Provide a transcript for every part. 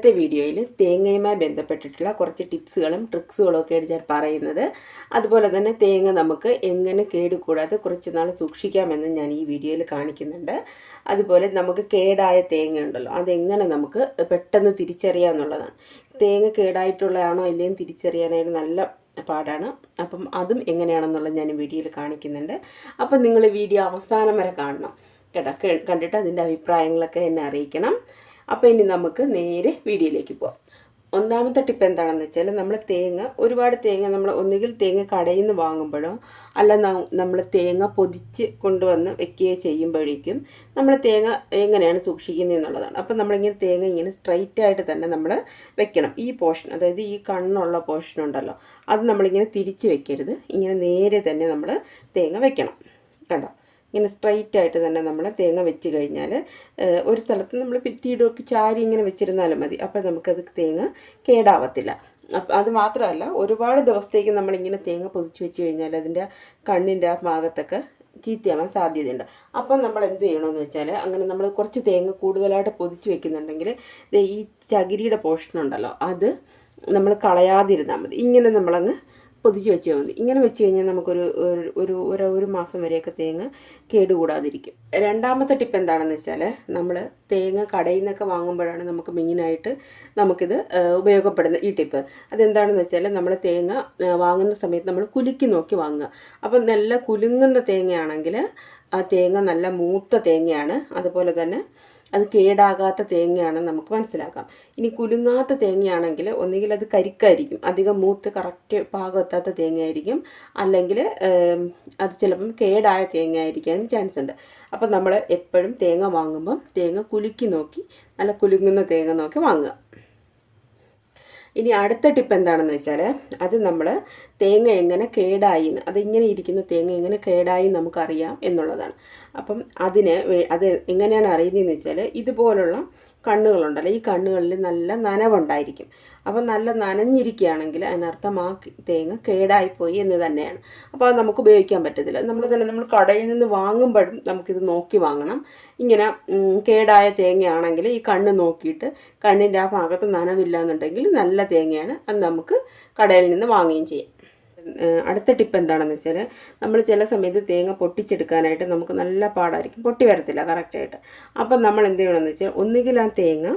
ഇന്നത്തെ വീഡിയോയിൽ തേങ്ങയുമായി ബന്ധപ്പെട്ടിട്ടുള്ള കുറച്ച് ടിപ്സുകളും ട്രിക്സുകളും ഒക്കെയാണ് ഞാൻ പറയുന്നത്. അതുപോലെ തന്നെ തേങ്ങ നമുക്ക് എങ്ങനെ കേടുകൂടാതെ കുറച്ച് നാൾ സൂക്ഷിക്കാമെന്ന് ഞാൻ ഈ വീഡിയോയിൽ കാണിക്കുന്നുണ്ട്. അതുപോലെ നമുക്ക് കേടായ തേങ്ങ ഉണ്ടല്ലോ അതെങ്ങനെ നമുക്ക് പെട്ടെന്ന് തിരിച്ചറിയാം എന്നുള്ളതാണ്. തേങ്ങ കേടായിട്ടുള്ളതാണോ ഇല്ലയോ തിരിച്ചറിയാനായിട്ട് നല്ല പാടാണ്. അപ്പം അതും എങ്ങനെയാണെന്നുള്ളത് ഞാൻ വീഡിയോയിൽ കാണിക്കുന്നുണ്ട്. അപ്പം നിങ്ങൾ വീഡിയോ അവസാനം വരെ കാണണം. കേട്ടോ കണ്ടിട്ട് അതിന്റെ അഭിപ്രായങ്ങളൊക്കെ എന്നെ അറിയിക്കണം. അപ്പോൾ ഇനി നമുക്ക് നേരെ വീഡിയോയിലേക്ക് പോവാം. ഒന്നാമത്തെ ടിപ്പ് എന്താണെന്ന് വെച്ചാൽ നമ്മൾ തേങ്ങ ഒരുപാട് തേങ്ങ നമ്മൾ ഒന്നുകിൽ തേങ്ങ കടയിൽ നിന്ന് വാങ്ങുമ്പോഴോ അല്ല നമ്മൾ തേങ്ങ പൊതിച്ച് കൊണ്ടുവന്ന് വെക്കുകയോ ചെയ്യുമ്പോഴേക്കും നമ്മൾ തേങ്ങ എങ്ങനെയാണ് സൂക്ഷിക്കുന്നത് എന്നുള്ളതാണ്. അപ്പം നമ്മളിങ്ങനെ തേങ്ങ ഇങ്ങനെ സ്ട്രൈറ്റ് ആയിട്ട് തന്നെ നമ്മൾ വെക്കണം. ഈ പോർഷൻ അതായത് ഈ കണ്ണുള്ള പോർഷൻ ഉണ്ടല്ലോ അത് നമ്മളിങ്ങനെ തിരിച്ച് വെക്കരുത്. ഇങ്ങനെ നേരെ തന്നെ നമ്മൾ തേങ്ങ വെക്കണം. കണ്ടോ? ഇങ്ങനെ സ്ട്രൈറ്റ് ആയിട്ട് തന്നെ നമ്മൾ തേങ്ങ വെച്ച് കഴിഞ്ഞാൽ ഒരു സ്ഥലത്ത് നമ്മൾ പിറ്റിയിടൊക്കെ ചാരി ഇങ്ങനെ വെച്ചിരുന്നാലും മതി. അപ്പോൾ നമുക്കത് തേങ്ങ കേടാവത്തില്ല. അപ്പം അത് മാത്രമല്ല ഒരുപാട് ദിവസത്തേക്ക് നമ്മളിങ്ങനെ തേങ്ങ പൊതിച്ച് വെച്ച് കഴിഞ്ഞാൽ അതിന്റെ കണ്ണിന്റെ ആ ഭാഗത്തൊക്കെ ചീത്തയാവാൻ സാധ്യതയുണ്ട്. അപ്പം നമ്മൾ എന്ത് ചെയ്യണമെന്ന് വെച്ചാൽ അങ്ങനെ നമ്മൾ കുറച്ച് തേങ്ങ കൂടുതലായിട്ട് പൊതിച്ച് വെക്കുന്നുണ്ടെങ്കിൽ ഈ ചകിരിയുടെ പോർഷൻ ഉണ്ടല്ലോ അത് നമ്മൾ കളയാതിരുന്നാൽ മതി. ഇങ്ങനെ നമ്മളങ്ങ് പൊതിച്ച് വെച്ചാൽ മതി. ഇങ്ങനെ വെച്ച് കഴിഞ്ഞാൽ നമുക്കൊരു ഒരു- ഒരു ഒരു മാസം വരെയൊക്കെ തേങ്ങ കേടുകൂടാതിരിക്കും. രണ്ടാമത്തെ ടിപ്പ് എന്താണെന്ന് വെച്ചാൽ നമ്മൾ തേങ്ങ കടയിൽ നിന്നൊക്കെ വാങ്ങുമ്പോഴാണ് നമുക്ക് മെയിനായിട്ട് നമുക്കിത് ഉപയോഗപ്പെടുന്ന ഈ ടിപ്പ്. അതെന്താണെന്ന് വെച്ചാൽ നമ്മൾ തേങ്ങ വാങ്ങുന്ന സമയത്ത് നമ്മൾ കുലുക്കി നോക്കി വാങ്ങുക. അപ്പം നല്ല കുലുങ്ങുന്ന തേങ്ങയാണെങ്കിൽ ആ തേങ്ങ നല്ല മൂത്ത തേങ്ങയാണ്. അതുപോലെ തന്നെ അത് കേടാകാത്ത തേങ്ങയാണെന്ന് നമുക്ക് മനസ്സിലാക്കാം. ഇനി കുലുങ്ങാത്ത തേങ്ങയാണെങ്കിൽ ഒന്നുകിൽ അത് കരിക്കായിരിക്കും. അധികം മൂത്ത് കറക്റ്റ് പാകം എത്താത്ത തേങ്ങയായിരിക്കും. അല്ലെങ്കിൽ അത് ചിലപ്പം കേടായ തേങ്ങ ആയിരിക്കാനും ചാൻസ് ഉണ്ട്. അപ്പം നമ്മൾ എപ്പോഴും തേങ്ങ വാങ്ങുമ്പം തേങ്ങ കുലുക്കി നോക്കി നല്ല കുലുങ്ങുന്ന തേങ്ങ നോക്കി വാങ്ങുക. ഇനി അടുത്ത ടിപ്പ് എന്താണെന്ന് വെച്ചാൽ അത് നമ്മൾ തേങ്ങ എങ്ങനെ കേടായി എന്ന് അതിങ്ങനെ ഇരിക്കുന്ന തേങ്ങ എങ്ങനെ കേടായി നമുക്കറിയാം എന്നുള്ളതാണ്. അപ്പം അതിന് അത് എങ്ങനെയാണ് അറിയുന്നതെന്ന് വെച്ചാൽ ഇതുപോലുള്ള കണ്ണുകളുണ്ടല്ലോ ഈ കണ്ണുകളിൽ നല്ല നനവുണ്ടായിരിക്കും. അപ്പം നല്ല നനഞ്ഞിരിക്കുകയാണെങ്കിൽ അതിനർത്ഥം ആ തേങ്ങ കേടായിപ്പോയി എന്ന് തന്നെയാണ്. അപ്പോൾ അത് നമുക്ക് ഉപയോഗിക്കാൻ പറ്റത്തില്ല. നമ്മൾ തന്നെ നമ്മൾ കടയിൽ നിന്ന് വാങ്ങുമ്പോഴും നമുക്കിത് നോക്കി വാങ്ങണം. ഇങ്ങനെ കേടായ തേങ്ങയാണെങ്കിൽ ഈ കണ്ണ് നോക്കിയിട്ട് കണ്ണിന്റെ ആ ഭാഗത്ത് നനവില്ല എന്നുണ്ടെങ്കിൽ നല്ല തേങ്ങയാണ് അത് നമുക്ക് കടയിൽ നിന്ന് വാങ്ങുകയും ചെയ്യാം. അടുത്ത ടിപ്പ് എന്താണെന്ന് വെച്ചാൽ നമ്മൾ ചില സമയത്ത് തേങ്ങ പൊട്ടിച്ചെടുക്കാനായിട്ട് നമുക്ക് നല്ല പാടായിരിക്കും. പൊട്ടി വരത്തില്ല കറക്റ്റായിട്ട് അപ്പം നമ്മൾ എന്ത് ചെയ്യണമെന്ന് വെച്ചാൽ ഒന്നുകിൽ ആ തേങ്ങ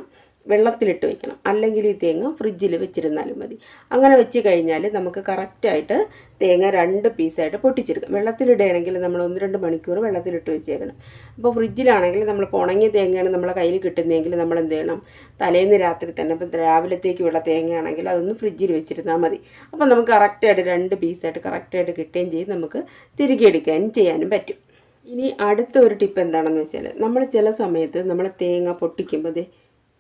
വെള്ളത്തിലിട്ട് വെക്കണം. അല്ലെങ്കിൽ ഈ തേങ്ങ ഫ്രിഡ്ജിൽ വെച്ചിരുന്നാലും മതി. അങ്ങനെ വെച്ച് കഴിഞ്ഞാൽ നമുക്ക് കറക്റ്റായിട്ട് തേങ്ങ രണ്ട് പീസായിട്ട് പൊട്ടിച്ചെടുക്കാം. വെള്ളത്തിലിടുകയാണെങ്കിൽ നമ്മൾ ഒന്ന് രണ്ട് മണിക്കൂർ വെള്ളത്തിലിട്ട് വെച്ചേക്കണം. അപ്പോൾ ഫ്രിഡ്ജിലാണെങ്കിൽ നമ്മൾ ഉണങ്ങിയ തേങ്ങയാണ് നമ്മളെ കയ്യിൽ കിട്ടുന്നതെങ്കിൽ നമ്മൾ എന്ത് ചെയ്യണം? തലേന്ന് രാത്രി തന്നെ ഇപ്പം രാവിലത്തേക്കുള്ള തേങ്ങയാണെങ്കിൽ അതൊന്ന് ഫ്രിഡ്ജിൽ വെച്ചിരുന്നാൽ മതി. അപ്പോൾ നമുക്ക് കറക്റ്റായിട്ട് രണ്ട് പീസായിട്ട് കറക്റ്റായിട്ട് കിട്ടുകയും ചെയ്യും. നമുക്ക് തിരികെ എടുക്കാനും ചെയ്യാനും പറ്റും. ഇനി അടുത്ത ഒരു ടിപ്പ് എന്താണെന്ന് വെച്ചാൽ നമ്മൾ ചില സമയത്ത് നമ്മൾ തേങ്ങ പൊട്ടിക്കുമ്പോൾ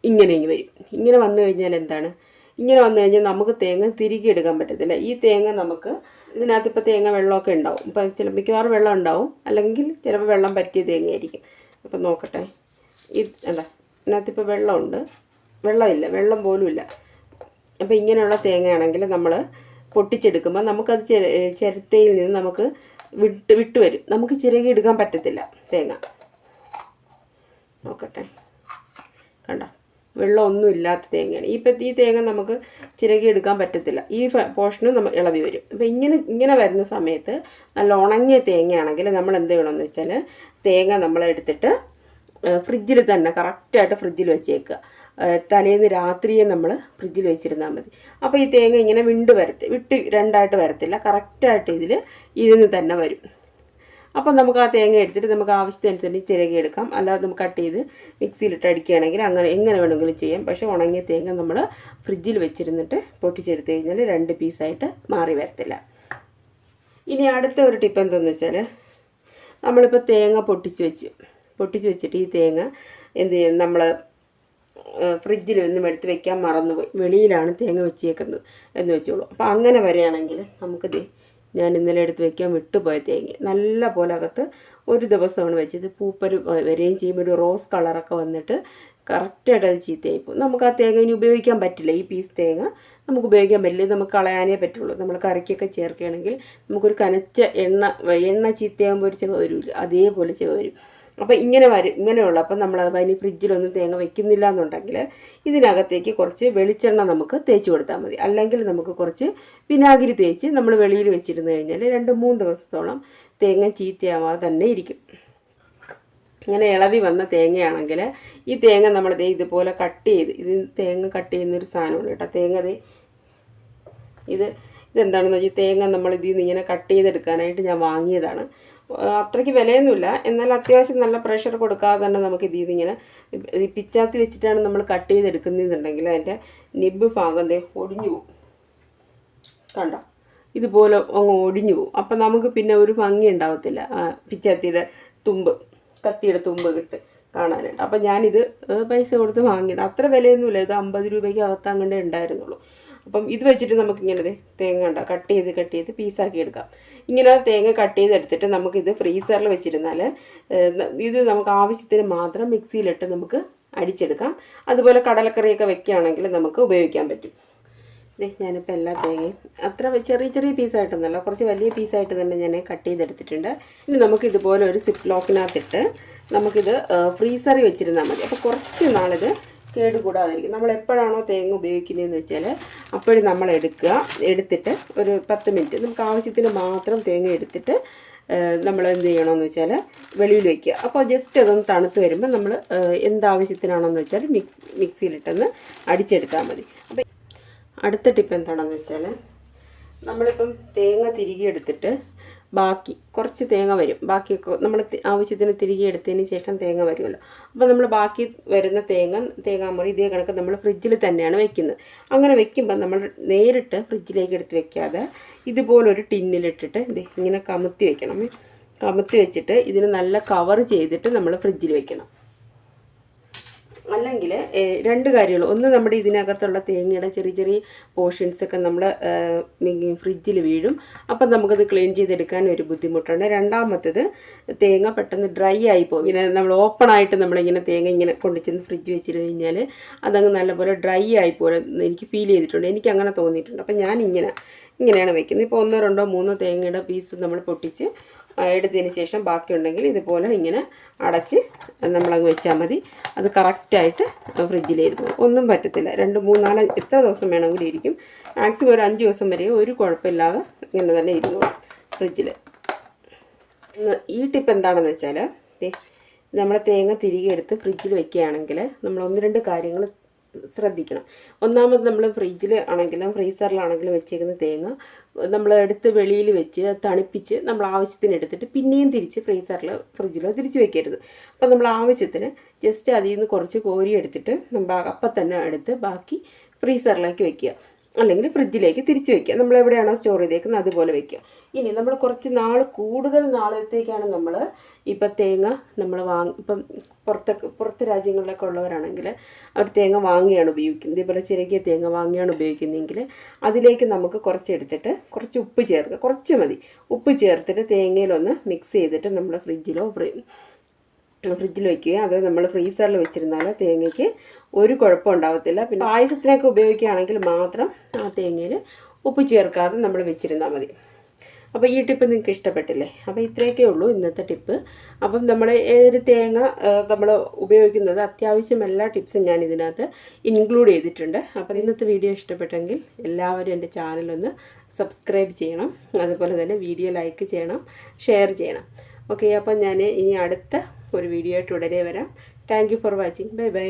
ഇങ്ങനെ ഇങ്ങ് വരും. ഇങ്ങനെ വന്നു കഴിഞ്ഞാൽ എന്താണ്? ഇങ്ങനെ വന്നു കഴിഞ്ഞാൽ നമുക്ക് തേങ്ങ തിരികെ എടുക്കാൻ പറ്റത്തില്ല. ഈ തേങ്ങ നമുക്ക് ഇതിനകത്ത് ഇപ്പോൾ തേങ്ങ വെള്ളമൊക്കെ ഉണ്ടാവും. ഇപ്പം ചില മിക്കവാറും വെള്ളം ഉണ്ടാവും. അല്ലെങ്കിൽ ചിലപ്പോൾ വെള്ളം പറ്റിയ തേങ്ങയായിരിക്കും. അപ്പം നോക്കട്ടെ. ഇത് എന്താ? ഇതിനകത്ത് ഇപ്പോൾ വെള്ളമുണ്ട്. വെള്ളമില്ല. വെള്ളം പോലും ഇല്ല അപ്പോൾ ഇങ്ങനെയുള്ള തേങ്ങയാണെങ്കിൽ നമ്മൾ പൊട്ടിച്ചെടുക്കുമ്പോൾ നമുക്കത് ചിരത്തയിൽ നിന്ന് നമുക്ക് വിട്ട് വിട്ട് വരും. നമുക്ക് ചിരകി എടുക്കാൻ പറ്റത്തില്ല തേങ്ങ. നോക്കട്ടെ. കണ്ടോ? വെള്ളമൊന്നും ഇല്ലാത്ത തേങ്ങയാണ്. ഈ ഈ തേങ്ങ നമുക്ക് ചിരകി എടുക്കാൻ പറ്റത്തില്ല. ഈ പോർഷനും നമ്മൾ ഇളവി വരും. അപ്പോൾ ഇങ്ങനെ ഇങ്ങനെ വരുന്ന സമയത്ത് നല്ല ഉണങ്ങിയ തേങ്ങയാണെങ്കിൽ നമ്മൾ എന്ത് ചെയ്യണമെന്ന് വെച്ചാൽ തേങ്ങ നമ്മൾ എടുത്തിട്ട് ഫ്രിഡ്ജിൽ തന്നെ കറക്റ്റായിട്ട് ഫ്രിഡ്ജിൽ വെച്ചേക്കുക. തലേന്ന് രാത്രിയെ നമ്മൾ ഫ്രിഡ്ജിൽ വെച്ചിരുന്നാൽ മതി. അപ്പോൾ ഈ തേങ്ങ ഇങ്ങനെ വിണ്ട് വരത്തി വിട്ട് രണ്ടായിട്ട് വരത്തില്ല. കറക്റ്റായിട്ട് ഇതിൽ ഇരുന്ന് തന്നെ വരും. അപ്പം നമുക്ക് ആ തേങ്ങ എടുത്തിട്ട് നമുക്ക് ആവശ്യത്തിനനുസരിച്ച് ചിരകി എടുക്കാം. അല്ലാതെ നമുക്ക് കട്ട് ചെയ്ത് മിക്സിയിലിട്ട് അടിക്കുകയാണെങ്കിൽ അങ്ങനെ എങ്ങനെ വേണമെങ്കിലും ചെയ്യാം. പക്ഷേ ഉണങ്ങിയ തേങ്ങ നമ്മൾ ഫ്രിഡ്ജിൽ വെച്ചിരുന്നിട്ട് പൊട്ടിച്ചെടുത്ത് കഴിഞ്ഞാൽ രണ്ട് പീസായിട്ട് മാറി വരത്തില്ല. ഇനി അടുത്ത ഒരു ടിപ്പ് എന്തെന്ന് വെച്ചാൽ നമ്മളിപ്പോൾ തേങ്ങ പൊട്ടിച്ച് വെച്ച് പൊട്ടിച്ച് വെച്ചിട്ട് ഈ തേങ്ങ എന്ത് ചെയ്യും? നമ്മൾ ഫ്രിഡ്ജിൽ ഒന്നും എടുത്ത് വെക്കാൻ മറന്നുപോയി. വെളിയിലാണ് തേങ്ങ വെച്ചേക്കുന്നത് എന്ന് വെച്ചോളൂ. അപ്പോൾ അങ്ങനെ വരികയാണെങ്കിൽ നമുക്ക് ദേ ഞാൻ ഇന്നലെ എടുത്ത് വെക്കാൻ വിട്ടുപോയ തേങ്ങ. നല്ല പോലെ അകത്ത് ഒരു ദിവസമാണ് വെച്ചത്. പൂപ്പര് വരികയും ചെയ്യുമ്പോൾ ഒരു റോസ് കളറൊക്കെ വന്നിട്ട് കറക്റ്റായിട്ട് അത് ചീത്തയായിപ്പോൾ നമുക്ക് ആ തേങ്ങ ഇനി ഉപയോഗിക്കാൻ പറ്റില്ല. ഈ പീസ് തേങ്ങ നമുക്ക് ഉപയോഗിക്കാൻ പറ്റില്ല. നമുക്ക് കളയാനേ പറ്റുള്ളൂ. നമ്മൾ കറിക്കൊക്കെ ചേർക്കുകയാണെങ്കിൽ നമുക്കൊരു കനച്ച എണ്ണ എണ്ണ ചീത്തയാകുമ്പോൾ ഒരു ചെവ വരില്ല അതേപോലെ ചെവ വരും. അപ്പോൾ ഇങ്ങനെ വരും ഇങ്ങനെയുള്ള അപ്പം നമ്മൾ ഇനി ഫ്രിഡ്ജിലൊന്നും തേങ്ങ വെക്കുന്നില്ല എന്നുണ്ടെങ്കിൽ ഇതിനകത്തേക്ക് കുറച്ച് വെളിച്ചെണ്ണ നമുക്ക് തേച്ച് കൊടുത്താൽ മതി. അല്ലെങ്കിൽ നമുക്ക് കുറച്ച് വിനാഗിരി തേച്ച് നമ്മൾ വെളിയിൽ വെച്ചിരുന്ന് കഴിഞ്ഞാൽ രണ്ട് മൂന്ന് ദിവസത്തോളം തേങ്ങ ചീത്തയാവാതെ തന്നെ ഇരിക്കും. ഇങ്ങനെ ഇളവി വന്ന തേങ്ങയാണെങ്കിൽ ഈ തേങ്ങ നമ്മൾ ദേ ഇതുപോലെ കട്ട് ചെയ്ത് ഇത് തേങ്ങ കട്ട് ചെയ്യുന്നൊരു സാധനമാണ് കേട്ടോ. തേങ്ങ ദേ ഇത് ഇതെന്താണെന്ന് വെച്ചാൽ തേങ്ങ നമ്മൾ ഇതിൽ നിന്ന് ഇങ്ങനെ കട്ട് ചെയ്തെടുക്കാനായിട്ട് ഞാൻ വാങ്ങിയതാണ്. അത്രയ്ക്ക് വിലയൊന്നുമില്ല. എന്നാൽ അത്യാവശ്യം നല്ല പ്രഷർ കൊടുക്കാതെ തന്നെ നമുക്ക് നിന്ന് ഇങ്ങനെ പിച്ചാത്തി വെച്ചിട്ടാണ് നമ്മൾ കട്ട് ചെയ്തെടുക്കുന്നതെന്നുണ്ടെങ്കിൽ അതിന്റെ നിബ് ഭാഗം ഒടിഞ്ഞു പോകും. കണ്ടോ? ഇതുപോലെ അങ്ങ് ഒടിഞ്ഞു പോകും. അപ്പം നമുക്ക് പിന്നെ ഒരു ഭംഗി ഉണ്ടാവത്തില്ല പിച്ചാത്തിയുടെ തുമ്പ് കത്തിയുടെ തുമ്പ് കിട്ട് കാണാനായിട്ട്. അപ്പം ഞാനിത് പൈസ കൊടുത്ത് വാങ്ങിയത്. അത്ര വിലയൊന്നുമില്ല. ഇത് അമ്പത് രൂപയ്ക്ക് അകത്താങ്ങണ്ടേ ഉണ്ടായിരുന്നുള്ളൂ. അപ്പം ഇത് വെച്ചിട്ട് നമുക്ക് ഇങ്ങനെ തേങ്ങ ഉണ്ടാവും കട്ട് ചെയ്ത് കട്ട് ചെയ്ത് പീസാക്കി എടുക്കാം. ഇങ്ങനെ തേങ്ങ കട്ട് ചെയ്തെടുത്തിട്ട് നമുക്കിത് ഫ്രീസറിൽ വെച്ചിരുന്നാൽ ഇത് നമുക്ക് ആവശ്യത്തിന് മാത്രം മിക്സിയിലിട്ട് നമുക്ക് അടിച്ചെടുക്കാം. അതുപോലെ കടലക്കറിയൊക്കെ വെക്കുകയാണെങ്കിൽ നമുക്ക് ഉപയോഗിക്കാൻ പറ്റും. ഞാനിപ്പോൾ എല്ലാ തേങ്ങയും അത്ര ചെറിയ ചെറിയ പീസായിട്ടൊന്നുമല്ല കുറച്ച് വലിയ പീസായിട്ട് തന്നെ ഞാൻ കട്ട് ചെയ്തെടുത്തിട്ടുണ്ട്. ഇനി നമുക്ക് ഇതുപോലെ ഒരു സിപ്പ് ലോക്കിനകത്തിട്ട് നമുക്കിത് ഫ്രീസറിൽ വെച്ചിരുന്നാൽ മതി. അപ്പോൾ കുറച്ച് നാളിത് കേടുകൂടാതിരിക്കും. നമ്മൾ എപ്പോഴാണോ തേങ്ങ ഉപയോഗിക്കുന്നതെന്ന് വെച്ചാൽ അപ്പോഴും നമ്മൾ എടുക്കുക. എടുത്തിട്ട് ഒരു പത്ത് മിനിറ്റ്. നമുക്ക് ആവശ്യത്തിന് മാത്രം തേങ്ങ എടുത്തിട്ട് നമ്മൾ എന്ത് ചെയ്യണമെന്ന് വെച്ചാൽ വെളിയിൽ വയ്ക്കുക അപ്പോൾ ജസ്റ്റ് അതൊന്ന് തണുത്ത് വരുമ്പോൾ നമ്മൾ എന്താവശ്യത്തിനാണെന്ന് വെച്ചാൽ മിക്സ് മിക്സിയിലിട്ടൊന്ന് അടിച്ചെടുത്താൽ മതി. അപ്പോൾ അടുത്ത ടിപ്പ് എന്താണെന്ന് വെച്ചാൽ നമ്മളിപ്പം തേങ്ങ തിരികെ എടുത്തിട്ട് ബാക്കി കുറച്ച് തേങ്ങ വരും. ബാക്കിയൊക്കെ നമ്മൾ ആവശ്യത്തിന് തിരികെ എടുത്തതിന് ശേഷം തേങ്ങ വരുമല്ലോ. അപ്പോൾ നമ്മൾ ബാക്കി വരുന്ന തേങ്ങ തേങ്ങാമുറി ഇതേ കണക്ക് നമ്മൾ ഫ്രിഡ്ജിൽ തന്നെയാണ് വെക്കുന്നത്. അങ്ങനെ വെക്കുമ്പോൾ നമ്മൾ നേരിട്ട് ഫ്രിഡ്ജിലേക്ക് എടുത്ത് വെക്കാതെ ഇതുപോലൊരു ടിന്നിലിട്ടിട്ട് ഇങ്ങനെ കമുത്തി വെക്കണം. കമുത്തി വെച്ചിട്ട് ഇതിന് നല്ല കവർ ചെയ്തിട്ട് നമ്മൾ ഫ്രിഡ്ജിൽ വെക്കണം. അല്ലെങ്കിൽ രണ്ട് കാര്യങ്ങൾ ഒന്ന് നമ്മുടെ ഇതിനകത്തുള്ള തേങ്ങയുടെ ചെറിയ ചെറിയ പോർഷൻസൊക്കെ നമ്മൾ ഫ്രിഡ്ജിൽ വീഴും. അപ്പം നമുക്കത് ക്ലീൻ ചെയ്തെടുക്കാൻ ഒരു ബുദ്ധിമുട്ടുണ്ട്. രണ്ടാമത്തേത് തേങ്ങ പെട്ടെന്ന് ഡ്രൈ ആയി പോകും ഇങ്ങനെ നമ്മൾ ഓപ്പൺ ആയിട്ട് നമ്മളിങ്ങനെ തേങ്ങ ഇങ്ങനെ കൊണ്ടു ചെന്ന് ഫ്രിഡ്ജ് വെച്ചിരുന്നു കഴിഞ്ഞാൽ അതങ്ങ് നല്ലപോലെ ഡ്രൈ ആയി പോലെ എനിക്ക് ഫീൽ ചെയ്തിട്ടുണ്ട്. എനിക്ക് അങ്ങനെ തോന്നിയിട്ടുണ്ട്. അപ്പം ഞാൻ ഇങ്ങനെ ഇങ്ങനെയാണ് വെക്കുന്നത്. ഇപ്പോൾ ഒന്നോ രണ്ടോ മൂന്നോ തേങ്ങയുടെ പീസ് നമ്മൾ പൊട്ടിച്ച് എടുത്തതിന് ശേഷം ബാക്കിയുണ്ടെങ്കിൽ ഇതുപോലെ ഇങ്ങനെ അടച്ച് നമ്മളങ്ങ് വെച്ചാൽ മതി. അത് കറക്റ്റായിട്ട് ഫ്രിഡ്ജിലിരുന്നു ഒന്നും പറ്റത്തില്ല. രണ്ട് മൂന്നാൽ എത്ര ദിവസം വേണമെങ്കിലും ഇരിക്കും. മാക്സിമം ഒരു അഞ്ച് ദിവസം വരെ ഒരു കുഴപ്പമില്ലാതെ ഇങ്ങനെ തന്നെ ഇരുന്നു ഫ്രിഡ്ജിൽ ഈ ടിപ്പ് എന്താണെന്ന് വെച്ചാൽ നമ്മൾ തേങ്ങ തിരികെ എടുത്ത് ഫ്രിഡ്ജിൽ വെക്കുകയാണെങ്കിൽ നമ്മൾ ഒന്ന് രണ്ട് കാര്യങ്ങൾ ശ്രദ്ധിക്കണം. ഒന്നാമത് നമ്മൾ ഫ്രിഡ്ജിൽ ആണെങ്കിലും ഫ്രീസറിലാണെങ്കിലും വെച്ചേക്കുന്ന തേങ്ങ നമ്മൾ എടുത്ത് വെളിയിൽ വെച്ച് തണുപ്പിച്ച് നമ്മൾ ആവശ്യത്തിന് എടുത്തിട്ട് പിന്നെയും തിരിച്ച് ഫ്രീസറിൽ ഫ്രിഡ്ജിലോ തിരിച്ച് വെക്കരുത്. അപ്പോൾ നമ്മൾ ആവശ്യത്തിന് ജസ്റ്റ് അതിൽ നിന്ന് കുറച്ച് കോരി എടുത്തിട്ട് നമ്മൾ അപ്പം തന്നെ എടുത്ത് ബാക്കി ഫ്രീസറിലേക്ക് വെക്കുക. അല്ലെങ്കിൽ ഫ്രിഡ്ജിലേക്ക് തിരിച്ച് വെക്കുക. നമ്മൾ എവിടെയാണോ സ്റ്റോർ ചെയ്തേക്കുന്നത് അതുപോലെ വെക്കുക. ഇനി നമ്മൾ കുറച്ച് നാൾ കൂടുതൽ നാളത്തേക്കാണ് നമ്മൾ ഇപ്പം തേങ്ങ നമ്മൾ വാങ്ങി ഇപ്പം പുറത്തൊക്കെ പുറത്ത് രാജ്യങ്ങളിലൊക്കെ ഉള്ളവരാണെങ്കിൽ അവർ തേങ്ങ വാങ്ങിയാണ് ഉപയോഗിക്കുന്നത്. ഇതേപോലെ ചിരകിയ തേങ്ങ വാങ്ങിയാണ് ഉപയോഗിക്കുന്നതെങ്കിൽ അതിലേക്ക് നമുക്ക് കുറച്ച് എടുത്തിട്ട് കുറച്ച് ഉപ്പ് ചേർക്കുക. കുറച്ച് മതി. ഉപ്പ് ചേർത്തിട്ട് തേങ്ങയിലൊന്ന് മിക്സ് ചെയ്തിട്ട് നമ്മൾ ഫ്രിഡ്ജിലോ ഫ്രീ ഫ്രിഡ്ജിൽ വെക്കുക അത് നമ്മൾ ഫ്രീസറിൽ വെച്ചിരുന്നാൽ തേങ്ങയ്ക്ക് ഒരു കുഴപ്പം ഉണ്ടാവത്തില്ല. പിന്നെ പായസത്തിനൊക്കെ ഉപയോഗിക്കുകയാണെങ്കിൽ മാത്രം ആ തേങ്ങയിൽ ഉപ്പ് ചേർക്കാതെ നമ്മൾ വെച്ചിരുന്നാൽ മതി. അപ്പോൾ ഈ ടിപ്പ് നിങ്ങൾക്ക് ഇഷ്ടപ്പെട്ടില്ലേ? അപ്പോൾ ഇത്രയൊക്കെ ഉള്ളൂ ഇന്നത്തെ ടിപ്പ്. അപ്പം നമ്മൾ ഏതൊരു തേങ്ങ നമ്മൾ ഉപയോഗിക്കുന്നത് അത്യാവശ്യം എല്ലാ ടിപ്സും ഞാൻ ഇതിനകത്ത് ഇൻക്ലൂഡ് ചെയ്തിട്ടുണ്ട്. അപ്പോൾ ഇന്നത്തെ വീഡിയോ ഇഷ്ടപ്പെട്ടെങ്കിൽ എല്ലാവരും എന്റെ ചാനലൊന്ന് സബ്സ്ക്രൈബ് ചെയ്യണം. അതുപോലെ തന്നെ വീഡിയോ ലൈക്ക് ചെയ്യണം ഷെയർ ചെയ്യണം. ഓക്കെ അപ്പം ഞാൻ ഇനി അടുത്ത ഒരു വീഡിയോ ആയിട്ട് ഉടനെ വരാം. Thank for watching bye bye